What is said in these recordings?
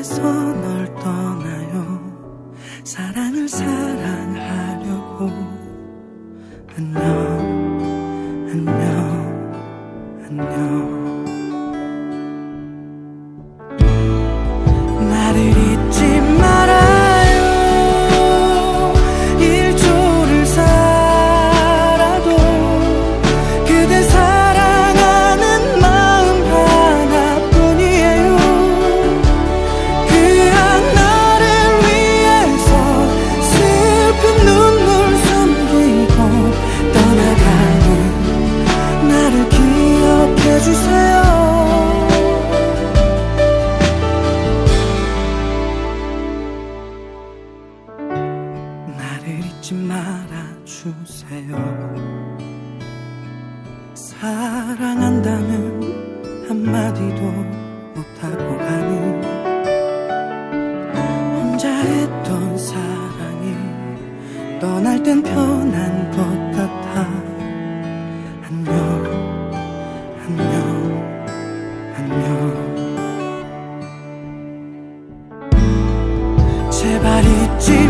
곁에서 널 떠나요. 사랑을 사랑하려고. 안녕 안녕 안녕. 잊지 말아주세요. 사랑한다는 한마디도 못하고 가니 혼자 했던 사랑이 떠날 땐 편한 것 같아. 안녕 안녕 안녕. 제발 잊지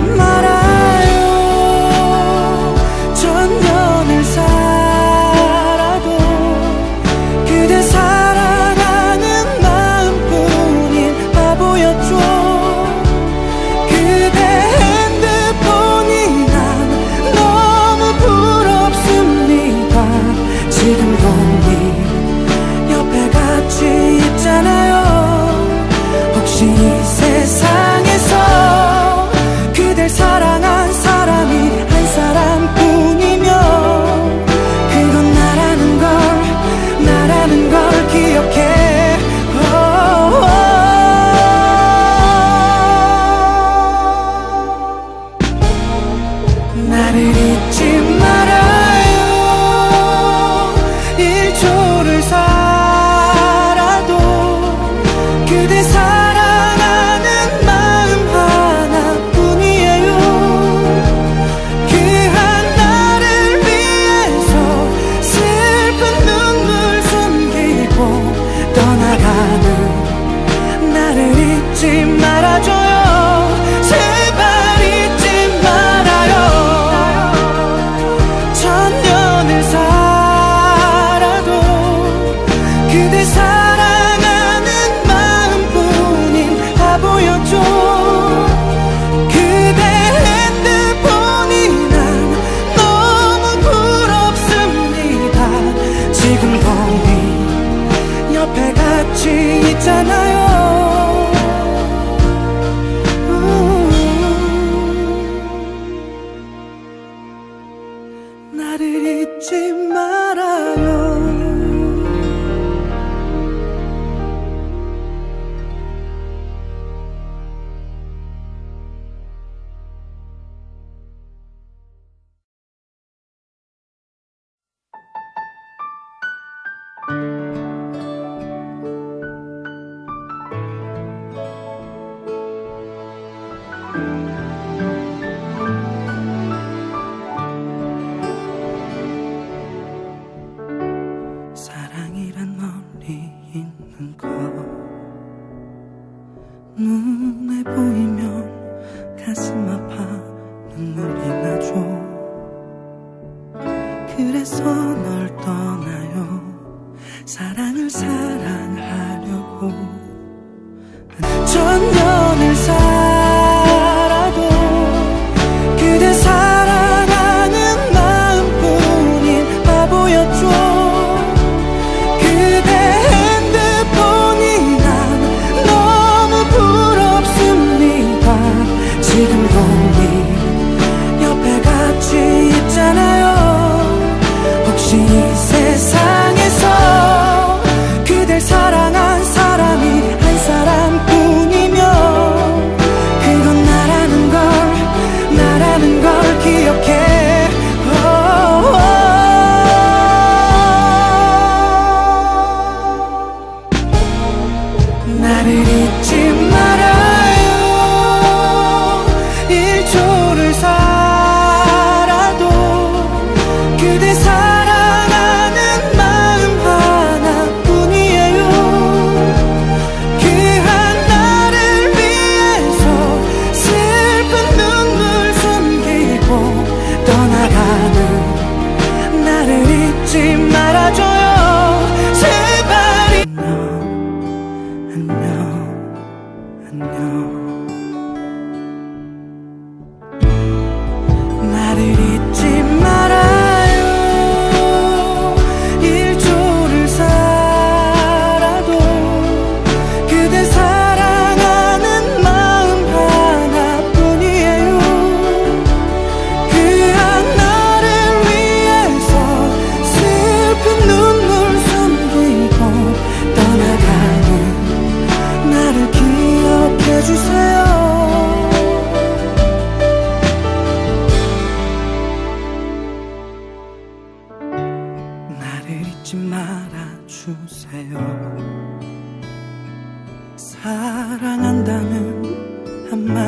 그래서 널 떠나 나를 잊지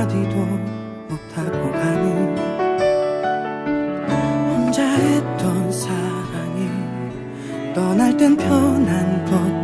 한마디도 못하고 가니 혼자 했던 사랑이 떠날 땐 편한 것